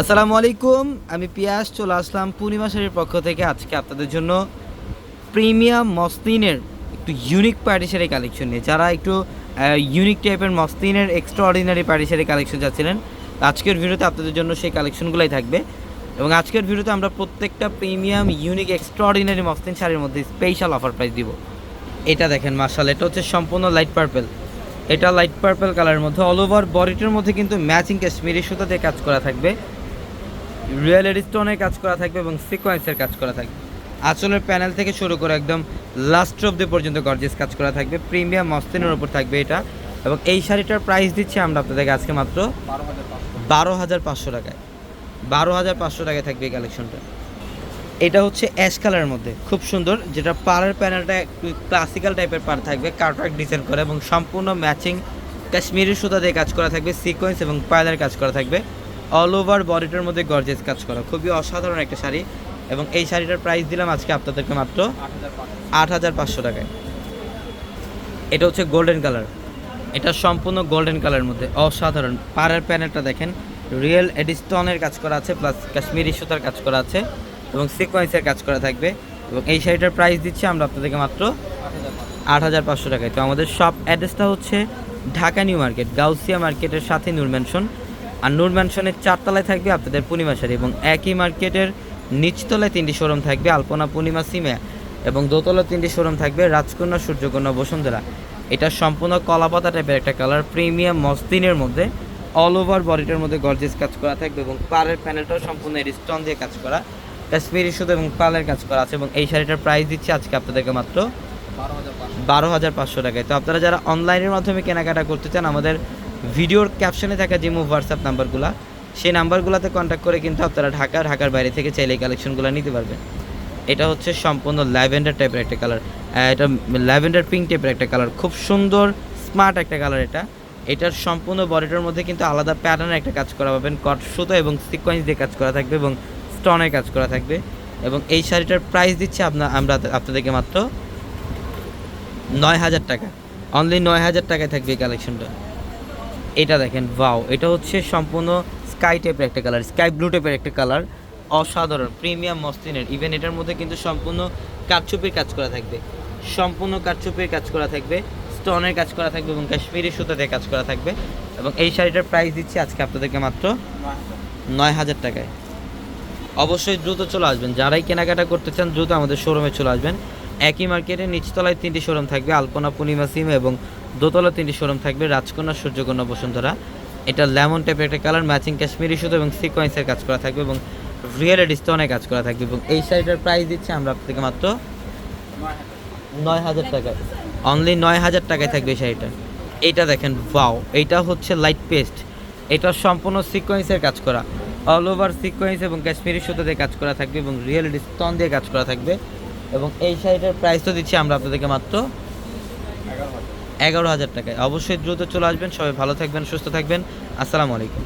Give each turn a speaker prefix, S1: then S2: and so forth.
S1: আসসালামু আলাইকুম, আমি পিয়াস, চলে আসলাম পূর্ণিমা শাড়ির পক্ষ থেকে আজকে আপনাদের জন্য প্রিমিয়াম মসলিনের একটু ইউনিক পার্টি শাড়ি কালেকশন নিয়ে। যারা একটু ইউনিক টাইপের মসলিনের extraordinary party sari collection যাচ্ছিলেন আজকের ভিডিওতে আপনাদের জন্য সেই কালেকশনগুলোই থাকবে। এবং আজকের ভিডিওতে আমরা প্রত্যেকটা premium unique extraordinary muslin শাড়ির মধ্যে স্পেশাল অফার প্রাইস দিব। এটা দেখেন মার্শাল এটা হচ্ছে সম্পূর্ণ লাইট পার্পেল এটা লাইট পার্পেল কালারের মধ্যে অল ওভার বডিটার মধ্যে কিন্তু ম্যাচিং কাশ্মীরি সুতা দিয়ে কাজ করা থাকবে। রিয়েল স্টোনের কাজ করা থাকবে এবং সিকোয়েন্সের কাজ করা থাকবে। আঁচলের প্যানেল থেকে শুরু করে একদম লাস্ট অব্দি পর্যন্ত গর্জেস কাজ করা থাকবে। প্রিমিয়াম মস্তিনের ওপর থাকবে এটা। এবং এই শাড়িটার প্রাইস দিচ্ছি আমরা আপনাদেরকে আজকে মাত্র বারো হাজার পাঁচশো টাকায়। বারো হাজার পাঁচশো টাকায় থাকবে এই কালেকশনটা এটা হচ্ছে অ্যাশ কালারের মধ্যে। খুব সুন্দর। যেটা পাড়ের প্যানেলটা একটু ক্লাসিক্যাল টাইপের পার থাকবে। কার্টওয়ার্ক ডিজাইন করে এবং সম্পূর্ণ ম্যাচিং কাশ্মীরি সুতা দিয়ে কাজ করা থাকবে। সিকোয়েন্স এবং পায়লার কাজ করা থাকবে। অল ওভার বডিটার মধ্যে গর্জেস কাজ করা। খুবই অসাধারণ একটা শাড়ি। এবং এই শাড়িটার প্রাইস দিলাম আজকে আপনাদেরকে মাত্র আট হাজার পাঁচশো টাকায়। এটা হচ্ছে গোল্ডেন কালার এটা সম্পূর্ণ গোল্ডেন কালারের মধ্যে। অসাধারণ। পাড়ের প্যানেলটা দেখেন। রিয়েল এডিস্টনের কাজ করা আছে প্লাস কাশ্মীরি সুতার কাজ করা আছে এবং সিকোয়েন্সের কাজ করা থাকবে। এবং এই শাড়িটার প্রাইস দিচ্ছি আমরা আপনাদেরকে মাত্র আট হাজার পাঁচশো টাকায়। তো আমাদের শপ অ্যাড্রেসটা হচ্ছে ঢাকা নিউ মার্কেট, গাউসিয়া মার্কেটের সাথে নূর ম্যানশন আর নূর ম্যানশনের চারতলায় থাকবে আপনাদের পূর্ণিমা শাড়ি এবং একই মার্কেটের নিচতলায় তিনটি শোরুম থাকবে আলপনা পূর্ণিমা সিমে এবং দোতলা তিনটি শোরুম থাকবে রাজকন্যা, সূর্যকন্যা, বসুন্ধরা। এটা সম্পূর্ণ কলাপাতা টাইপের একটা কালার প্রিমিয়াম মসলিনের মধ্যে অল ওভার বডিটার মধ্যে গর্জেস কাজ করা থাকবে এবং পাড়ের প্যানেলটাও সম্পূর্ণ স্টোন দিয়ে কাজ করা। কাশ্মীরি সুতো এবং পালের কাজ করা আছে এবং এই শাড়িটার প্রাইস দিচ্ছে আজকে আপনাদেরকে মাত্র বারো হাজার পাঁচশো টাকায়। তো আপনারা যারা অনলাইনের মাধ্যমে কেনাকাটা করতে চান, আমাদের ভিডিওর ক্যাপশনে থাকা যে মুভ হোয়াটসঅ্যাপ নাম্বারগুলো সেই নাম্বারগুলোতে কন্ট্যাক্ট করে কিন্তু আপনারা ঢাকা, ঢাকার বাইরে থেকে চাইলে কালেকশনগুলো নিতে পারবেন। এটা হচ্ছে সম্পূর্ণ ল্যাভেন্ডার টাইপের একটা কালার এটা ল্যাভেন্ডার পিঙ্ক টাইপের একটা কালার খুব সুন্দর স্মার্ট একটা কালার এটা। এটার সম্পূর্ণ বডিটার মধ্যে কিন্তু আলাদা প্যাটার্নের একটা কাজ করা পাবেন। কট সুতো এবং সিকোয়েন্স দিয়ে কাজ করা থাকবে এবং স্টোনের কাজ করা থাকবে। এবং এই শাড়িটার প্রাইস দিচ্ছে আপনার আমরা আপনাদেরকে মাত্র নয় হাজার টাকা। অনলি নয় হাজার টাকায় থাকবে এই কালেকশনটা এটা দেখেন ওয়াও এটা হচ্ছে সম্পূর্ণ স্কাই টাইপের একটা কালার স্কাই ব্লু টাইপের একটা কালার অসাধারণ প্রিমিয়াম মসলিনের ইভেন এটার মধ্যে কিন্তু সম্পূর্ণ কাঠচুপির কাজ করা থাকবে, সম্পূর্ণ কাঠচুপির কাজ করা থাকবে স্টোনের কাজ করা থাকবে এবং কাশ্মীরি সুতাতে কাজ করা থাকবে, এবং এই শাড়িটার প্রাইস দিচ্ছি আজকে আপনাদেরকে মাত্র নয় হাজার টাকায়। অবশ্যই দ্রুত চলে আসবেন, যারাই কেনাকাটা করতে চান দ্রুত আমাদের শোরুমে চলে আসবেন। একই মার্কেটে নিচতলায় তিনটি শোরুম থাকবে, আলপনা, পূর্ণিমা, সিম এবং দোতলা তিনটি শোরুম থাকবে, রাজকন্যা, সূর্যকন্যা, বসুন্ধরা। এটা লেমন টাইপের একটা কালার ম্যাচিং কাশ্মীরি সুতো এবং সিকোয়েন্সের কাজ করা থাকবে এবং রিয়েল স্টোনে কাজ করা থাকবে এবং এই শাড়িটার প্রাইস দিচ্ছে আমরা আপনাকে মাত্র নয় হাজার টাকায় অনলি নয় হাজার টাকায় থাকবে এই শাড়িটা। এইটা দেখেন ওয়াও এইটা হচ্ছে লাইট পেস্ট এটা সম্পূর্ণ সিকোয়েন্সের কাজ করা। অল ওভার সিকোয়েন্স এবং কাশ্মীরি সুতো দিয়ে কাজ করা থাকবে এবং রিয়েল স্টোন দিয়ে কাজ করা থাকবে। এবং এই শাড়িটার প্রাইস তো দিচ্ছি আমরা আপনাদেরকে মাত্র এগারো হাজার টাকায়। অবশ্যই দ্রুত চলে আসবেন। সবাই ভালো থাকবেন সুস্থ থাকবেন। আসসালামু আলাইকুম।